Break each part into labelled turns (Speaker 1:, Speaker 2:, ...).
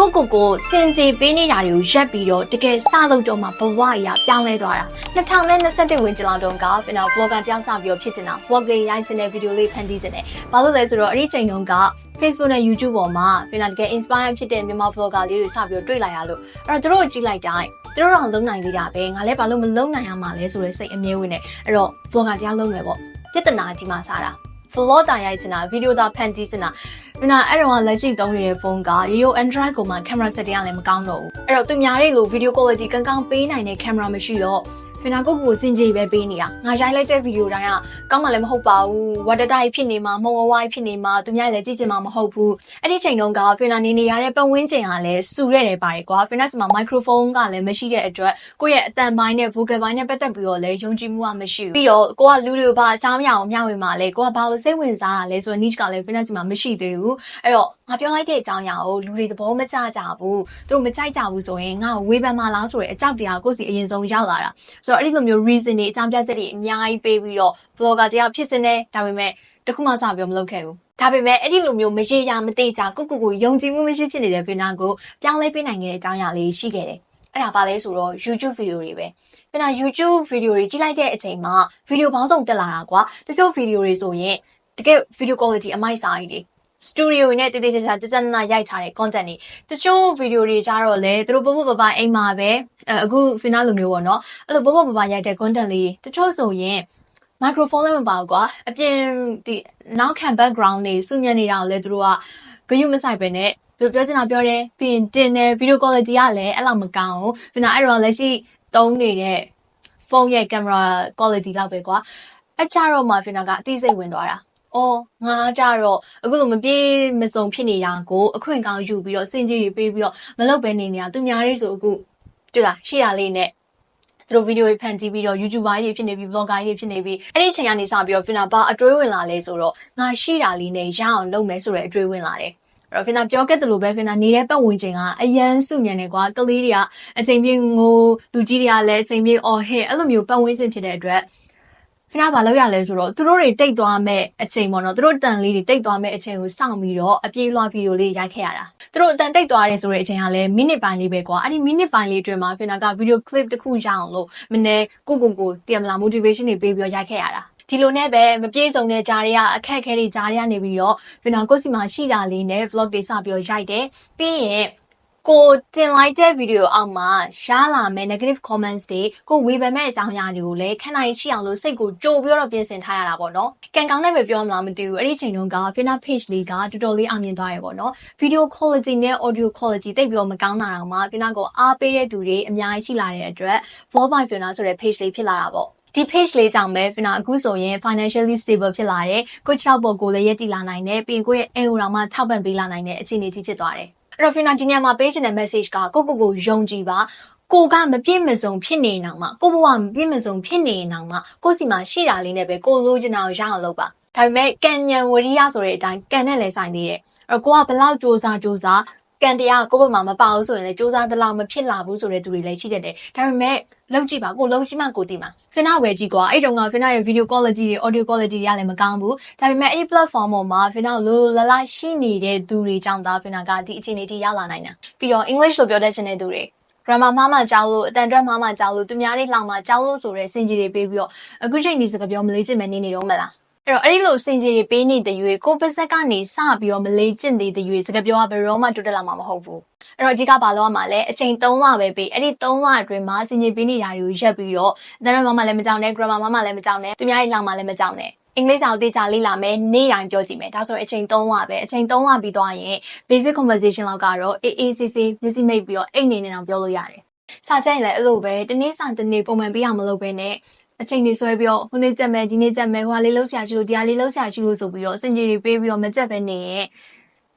Speaker 1: ကိုကိုကိုစင်ကြေပေးနေတာတွေကိုရက်ပြီးတော့တကယ်စလုပ်တော့မှဘဝအရာပြောင်းလဲသွားတာ2021ဝင်ကျင်လောက်တုန်းကဖင်နာ blogger တယောက်စပြီးတော့ဖြစ်နေတာ blog လေးရိုက်ချင်တဲ့ video လေးဖန်တီးချင်တယ်ဘာလို့လဲဆိုတော့အဲ့ဒီချိန်တုန်းက Facebook နဲ့ YouTube ပေါ်မှာဖင်နာတကယ် inspire ဖြစ်တဲ့မြန်မာ blogger လေးတွေစပြီးတော့တွေ့လာရလို့အဲ့တော့သူတို့ကိုကြည့်လိုက်တိုင်းသူတို့တော့လုံနိုင်သေးတာပဲငါလည်းဘာလို့မလုံနိုင်ရမှာလဲဆိုတဲ့စိတ်အမြဲဝင်နေအဲ့တော့ blogger တယောက်လုံးမယ်ပေါ့ပြဿနာကြီးမှစားတာ vlog တာရိုက်ချင်တာ video တာဖန်တီးချင်တာဘယ်နာအဲ့တော့လက်ရှိသုံးနေတဲ့ဖုန်းကရိုးရိုး Android ကိုမှ camera setting ကလည်းမကောင်းတော့ဘူးအဲ့တော့သူများတွေလို video quality ကောင်းကောင်းပေးနိုင်တဲ့ camera မရှိတော့ ဖင်နာကိုကိုစင်ကြေပဲပေးနေတာငါရိုက်လိုက်တဲ့ဗီဒီယိုတိုင်းကကောင်းမှလည်းမဟုတ်ပါဘူးဝါဒတိုင်းဖြစ်နေမှာမုံဝဝိုင်းဖြစ်နေမှာသူများလည်းကြည့်ချင်မှာမဟုတ်ဘူးအဲ့ဒီချိန်တုန်းကဖင်နာနေနေရတဲ့ပတ်ဝန်းကျင်ကလည်းစူရဲတယ်ပါတယ်ကွာဖင်နာစမှာ microphone ကလည်းမရှိတဲ့အတွက်ကိုယ့်ရဲ့အတန်ပိုင်းနဲ့ vocal ပိုင်းနဲ့ပတ်သက်ပြီးတော့လည်းယုံကြည်မှုကမရှိဘူးပြီးတော့ကိုကလူတွေကိုဘာအကြောင်းအရာကိုမျှဝေမှာလဲကိုကဘာကိုစိတ်ဝင်စားတာလဲဆိုတော့ niche ကလည်း fitness မှာမရှိသေးဘူးအဲ့တော့ ငါပြောလိုက်တဲ့အကြောင်းအရာကိုလူတွေသဘောမကျကြဘူးသူတို့မကြိုက်ကြဘူးဆိုရင်ငါဝေဖန်မှာလားဆိုတဲ့အကြောက်တရားကိုယ့်စီအရင်ဆုံးရောက်လာတာဆိုတော့အဲ့ဒီလိုမျိုး reason တွေအကြောင်းပြချက်တွေအများကြီးပေးပြီးတော့ blogger တယောက်ဖြစ်စင်းနေဒါပေမဲ့တခုမှစပြီးမလုပ်ခဲ့ဘူးဒါပေမဲ့အဲ့ဒီလိုမျိုးမရေရာမသိကြကိုကိုကိုယုံကြည်မှုမရှိဖြစ်နေတဲ့ fitness ကိုပြောင်းလဲပေးနိုင်ခဲ့တဲ့အကြောင်းအရာလေးရှိခဲ့တယ်အဲ့ဒါပါလဲဆိုတော့ YouTube video တွေပဲ။ပြန်လာ YouTube video တွေကြည့်လိုက်တဲ့အချိန်မှာ video ဘောင်းဆောင်တက်လာတာကွာ။တချို့ video တွေဆိုရင်တကယ် video quality အမိုက်စားကြီးတွေ စတူဒီယိုနဲ့တေးသေးချာချာတစနာရိုက်ထားတဲ့ content တွေတချို့ video တွေကြတော့လေသူတို့ဘဘဘဘအိမ်မှာပဲအခု final လိုမျိုးပေါ့နော်အဲ့လိုဘဘဘဘရိုက်တဲ့ content လေးတချို့ဆိုရင် microphone လည်းမပါဘူးကွာအပြင်ဒီနောက်ခံ background တွေစုညံနေတာကိုလည်းသူတို့ကဂယုမဆိုင်ပဲနဲ့သူတို့ပြောချင်တာပြောတယ်ပြီးရင်တင်တယ် video quality ကလည်းအဲ့လောက်မကောင်းဘူးပြီးတော့အဲ့တော့လက်ရှိသုံးနေတဲ့ဖုန်းရဲ့ camera quality လောက်ပဲကွာအကြတော့မှဖင်နာကအသိစိတ်ဝင်သွားတာ။ အော်ငါကြတော့အခုလိုမပြေးမစုံဖြစ်နေတာကိုအခွင့်ကောင်းယူပြီးတော့စင်ကြီးတွေပေးပြီးတော့မလုပ်ဘဲနေနေတာသူများလေးဆိုအခုတွေ့လားရှေ့ရလေးနဲ့သူတို့ဗီဒီယိုတွေဖန်တီးပြီးတော့ YouTuber ကြီးတွေဖြစ်နေပြီး vlogger ကြီးတွေဖြစ်နေပြီးအဲ့ဒီချိန်ကနေစပြီးတော့ဖင်နာဘာအတွေးဝင်လာလဲဆိုတော့ငါရှိတာလေးနဲ့ရအောင်လုပ်မယ်ဆိုတဲ့အတွေးဝင်လာတယ်။အဲ့တော့ဖင်နာပြောခဲ့တယ်လို့ပဲဖင်နာနေတဲ့ပတ်ဝန်းကျင်ကအရန်စုညံနေကွာကလေးတွေကအချိန်ပြည့်ငိုလူကြီးတွေကလည်းအချိန်ပြည့်အော်ဟဲ့အဲ့လိုမျိုးပတ်ဝန်းကျင်ဖြစ်တဲ့အတွက် ဖင်နာဘာလုပ်ရလဲဆိုတော့သူတို့တွေတိတ်သွားမဲ့အချိန်ပေါ့နော်သူတို့တန်လေးတွေတိတ်သွားမဲ့အချိန်ကိုစောင့်ပြီးတော့အပြေးလွှားဗီဒီယိုလေးရိုက်ခဲ့ရတာသူတို့အတန်တိတ်သွားတယ်ဆိုတဲ့အချိန်ကလည်းမိနစ်ပိုင်းလေးပဲကွာအဲ့ဒီမိနစ်ပိုင်းလေးအတွင်းမှာဖင်နာကဗီဒီယို clip တစ်ခုရအောင်လို့မနေ့ကိုကိုကိုတည်မလား motivation တွေပေးပြီးတော့ရိုက်ခဲ့ရတာဒီလိုနဲ့ပဲမပြေဆုံးတဲ့ဂျာတွေကအခက်အခဲတွေဂျာတွေကနေပြီးတော့ဖင်နာကိုစီမှာရှိတာလေးနဲ့ vlog တွေစပြီးတော့ရိုက်တယ်ပြီးရင် ကိုတင်လိုက်တဲ့ဗီဒီယိုအောက်မှာရှားလာမဲ့ negative comments တွေကိုဝေဖန်မဲ့အကြောင်းအရာတွေကိုလည်းခဏနိုင်ရှိအောင်လို့စိတ်ကိုကြိုပြီးတော့ပြင်ဆင်ထားရတာပေါ့နော်။ကံကောင်းတဲ့ပဲပြောမလားမသိဘူး။အဲ့ဒီချိန်တုန်းက Fina page လေးကတော်တော်လေးအောင်မြင်သွားရပေါ့နော်။ video quality နဲ့ audio quality တိတ်ပြီးတော့မကောင်းတာတော့မှ Fina ကိုအားပေးတဲ့သူတွေအများကြီးရှိလာတဲ့အတွက် Vlog by Fina ဆိုတဲ့ page လေးဖြစ်လာတာပေါ့။ဒီ page လေးကြောင့်ပဲ Fina အခုဆိုရင် financially stable ဖြစ်လာတယ်။ကိုချောက်ပေါ်ကိုလည်းရက်တည်လာနိုင်တယ်။ပြီးရင်ကိုယ့်ရဲ့အိမ်ဦးတော်မှထောက်ပံ့ပေးလာနိုင်တဲ့အခြေအနေကြီးဖြစ်သွားတယ်။ အဲ့တော့ Fina ဒီညမှာပေးချင်တဲ့ message ကကိုကိုကိုယုံကြည်ပါကိုကမပြည့်မစုံဖြစ်နေအောင်မှကိုဘဝမပြည့်မစုံဖြစ်နေအောင်မှကိုစီမှာရှိတာလေးနဲ့ပဲကိုလိုချင်တာကိုရအောင်လုပ်ပါဒါပေမဲ့ကံဉဏ်ဝရိယဆိုတဲ့အတိုင်းကံနဲ့လည်းဆိုင်သေးတယ်အဲ့တော့ကိုကဘလောက်စူးစမ်းစူးစမ်း ကံတရားကိုယ့်ဘက်မှာမပါဘူးဆိုရင်လည်းစူးစမ်းသလောက်မဖြစ်လာဘူးဆိုတဲ့သူတွေလည်းရှိတတ်တယ်ဒါပေမဲ့လောက်ကြည့်ပါကိုလုံးကြည့်မှကိုသိမှာဖင်နာဝယ်ကြည့်ကွာအဲ့တုန်းကဖင်နာရဲ့ video quality တွေ audio quality တွေကလည်းမကောင်းဘူးဒါပေမဲ့အဲ့ဒီ platform ပေါ်မှာဖင်နာလိုလလရှိနေတဲ့သူတွေကြောင့်ဒါဖင်နာကဒီအခြေအနေထိရောက်လာနိုင်တာပြီးတော့ English လို့ပြောတတ်ချင်တဲ့သူတွေ grammar မှာမှကြောက်လို့အတန်အတွက်မှာမှကြောက်လို့သူများတွေလောင်မှာကြောက်လို့ဆိုတဲ့စင်ကြီးတွေပေးပြီးတော့အခုချိန်ဒီစကားပြောမလေးချင်မယ်နေနေတော့မလား အဲ့တော့အဲ့ဒီလိုစင်ကြီးတွေပေးနေတဲ့ရွေကိုပါဆက်ကနေစပြီးတော့မလေးကျင့်နေတဲ့ရွေစကားပြောကဘယ်တော့မှတိုးတက်လာမှာမဟုတ်ဘူးအဲ့တော့အဓိကဘာလို့ရမှာလဲအချိန်3လပဲပေးအဲ့ဒီ3လအတွင်းမှာစင်ကြီးပေးနေတာတွေကိုရက်ပြီးတော့အတန်အတွက်မှာမှလည်းမကြောက်နဲ့ grammar မှာမှလည်းမကြောက်နဲ့သူများတွေလောင်မှာလည်းမကြောက်နဲ့အင်္ဂလိပ်စာကိုတေချာလေ့လာမယ်နေ့တိုင်းပြောကြည့်မယ်ဒါဆိုရင်အချိန်3လပဲအချိန်3လပြီးသွားရင် basic conversation လောက်ကတော့အေးအေးဆေးဆေးမျက်စိမိတ်ပြီးတော့အိတ်နေနေအောင်ပြောလို့ရတယ်စာကြိုက်ရင်လည်းအဲ့လိုပဲတနေ့စာတနေ့ပုံမှန်ပေးအောင်မလုပ်ဘဲနဲ့ အချိန်တွေဆွဲပြီးတော့ဟိုနေ့ကြက်မယ်ဒီနေ့ကြက်မယ်ဟိုဟာလေးလှုပ်ရှားရှိလို့ဒီဟာလေးလှုပ်ရှားရှိလို့ဆိုပြီးတော့စင်ကြီးတွေပေးပြီးတော့မကြက်ပဲနေရင်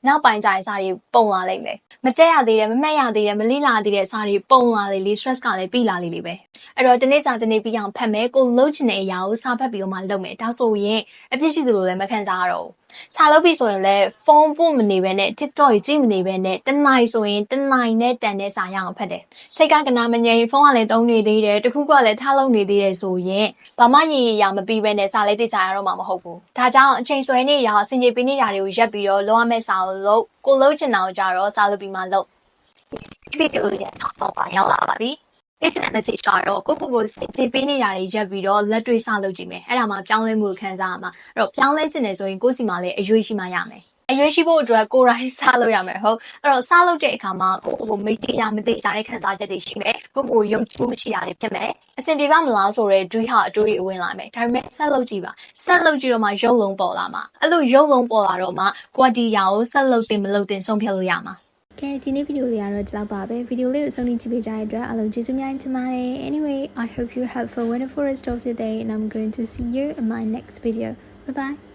Speaker 1: နောက်ပိုင်းကျရင်စာတွေပုံလာလိမ့်မယ်မကြက်ရသေးတယ်မမှတ်ရသေးတယ်မလိလာသေးတဲ့စာတွေပုံလာလေလေ stress ကလည်းပြီးလာလေလေပဲ အဲ့တော့တနေ့စာတနေ့ပြီးအောင်ဖတ်မယ်ကိုလှုပ်ချင်တဲ့အရာကိုစာဖတ်ပြီးတော့မှလုပ်မယ်ဒါဆိုရင်အပြစ်ရှိသလိုလည်းမခံစားရတော့ဘူးစာလုပ်ပြီဆိုရင်လည်းဖုန်းပို့မနေဘဲနဲ့ TikTok ကြီးကြည့်မနေဘဲနဲ့တနိုင်ဆိုရင်တနိုင်နဲ့တန်တဲ့စာရအောင်ဖတ်တယ်စိတ်ကကနာမငြိမ်ဖုန်းကလည်းတုံးနေသေးတယ်တခုကလည်းထားလုံးနေသေးတယ်ဆိုရင်ဘာမှရည်ရည်ရမပြီးဘဲနဲ့စာလေးသိချရတော့မှာမဟုတ်ဘူးဒါကြောင့်အချိန်ဆွဲနေရအစင်ကြီးပေးနေတာတွေကိုရက်ပြီးတော့လောရမယ့်စာကိုလုပ်ကိုလုပ်ချင်တာကိုကြတော့စာလုပ်ပြီးမှလုပ်ဒီဗီဒီယိုလေးနောက်ဆုံးပါရောက်လာပါပြီ။ SMS message ကတော့ကိုကိုကိုစင်စီပေးနေရတယ်ရက်ပြီးတော့လက်တွေ့စလုပ်ကြည့်မယ်။အဲ့ဒါမှပြောင်းလဲမှုခံစားရမှာ။အဲ့တော့ပြောင်းလဲခြင်းနေဆိုရင်ကိုယ့်စီမှာလည်းအရွေးရှိမှရမယ်။အရွေးရှိဖို့အတွက်ကိုယ်တိုင်စလုပ်ရမယ်ဟုတ်အဲ့တော့စလုပ်တဲ့အခါမှာကိုကိုကိုမိတ်တရားမသိကြတဲ့ခံစားချက်တွေရှိမယ်ကိုကိုယုံကြည်မှုမရှိတာတွေဖြစ်မယ်အဆင်ပြေပါမလားဆိုတော့တွေးဟာအတွေးတွေဝင်လာမယ်ဒါပေမဲ့ဆက်လုပ်ကြည့်ပါဆက်လုပ်ကြည့်တော့မှရုပ်လုံးပေါ်လာမှာအဲ့လိုရုပ်လုံးပေါ်လာတော့မှကိုကဒီຢာကိုဆက်လုပ်တင်မလုပ်တင်ဆုံးဖြတ်လို့ရမှာ
Speaker 2: ကဲဒီနေ့ဗီဒီယိုလေးကတော့ဒီလောက်ပါပဲဗီဒီယိုလေးကိုဆုံးဖြတ်ကြည့်ပေးကြတဲ့အတွက်အားလုံးကျေးဇူးများတင်ပါတယ် anyway i hope you have a wonderful rest of your day and i'm going to see you in my next video bye bye